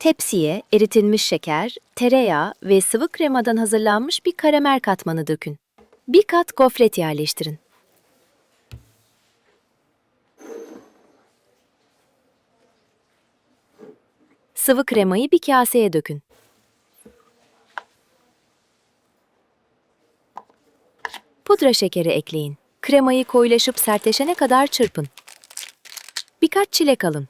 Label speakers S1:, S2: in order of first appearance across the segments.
S1: Tepsiye eritilmiş şeker, tereyağı ve sıvı kremadan hazırlanmış bir karamel katmanı dökün. Bir kat gofret yerleştirin. Sıvı kremayı bir kaseye dökün. Pudra şekeri ekleyin. Kremayı koyulaşıp sertleşene kadar çırpın. Birkaç çilek alın.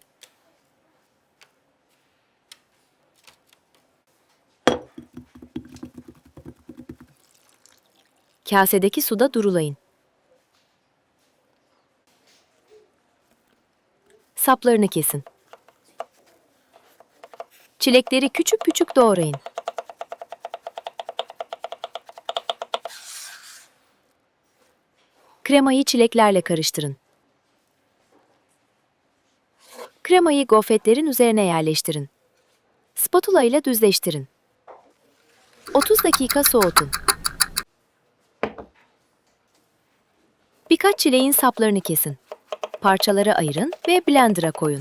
S1: Kasedeki suda durulayın. Saplarını kesin. Çilekleri küçük küçük doğrayın. Kremayı çileklerle karıştırın. Kremayı gofretlerin üzerine yerleştirin. Spatula ile düzleştirin. 30 dakika soğutun. Birkaç çileğin saplarını kesin. Parçalara ayırın ve blender'a koyun.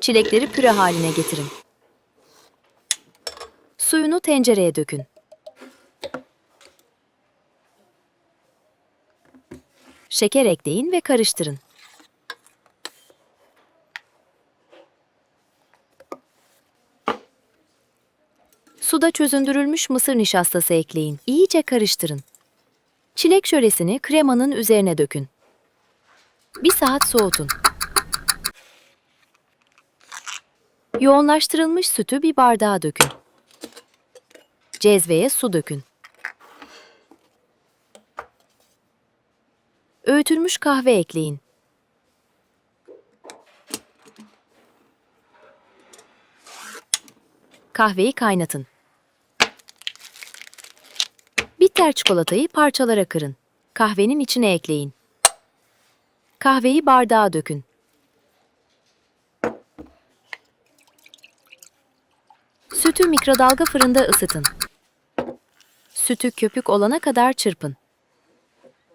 S1: Çilekleri püre haline getirin. Suyunu tencereye dökün. Şeker ekleyin ve karıştırın. Suda çözündürülmüş mısır nişastası ekleyin. İyice karıştırın. Çilek şölesini kremanın üzerine dökün. Bir saat soğutun. Yoğunlaştırılmış sütü bir bardağa dökün. Cezveye su dökün. Öğütülmüş kahve ekleyin. Kahveyi kaynatın. Bitter çikolatayı parçalara kırın. Kahvenin içine ekleyin. Kahveyi bardağa dökün. Sütü mikrodalga fırında ısıtın. Sütü köpük olana kadar çırpın.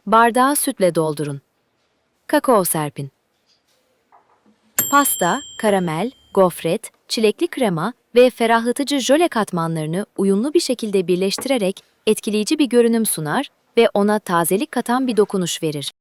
S1: Bardağı sütle doldurun. Kakao serpin. Pasta, karamel, gofret, çilekli krema ve ferahlatıcı jöle katmanlarını uyumlu bir şekilde birleştirerek etkileyici bir görünüm sunar ve ona tazelik katan bir dokunuş verir.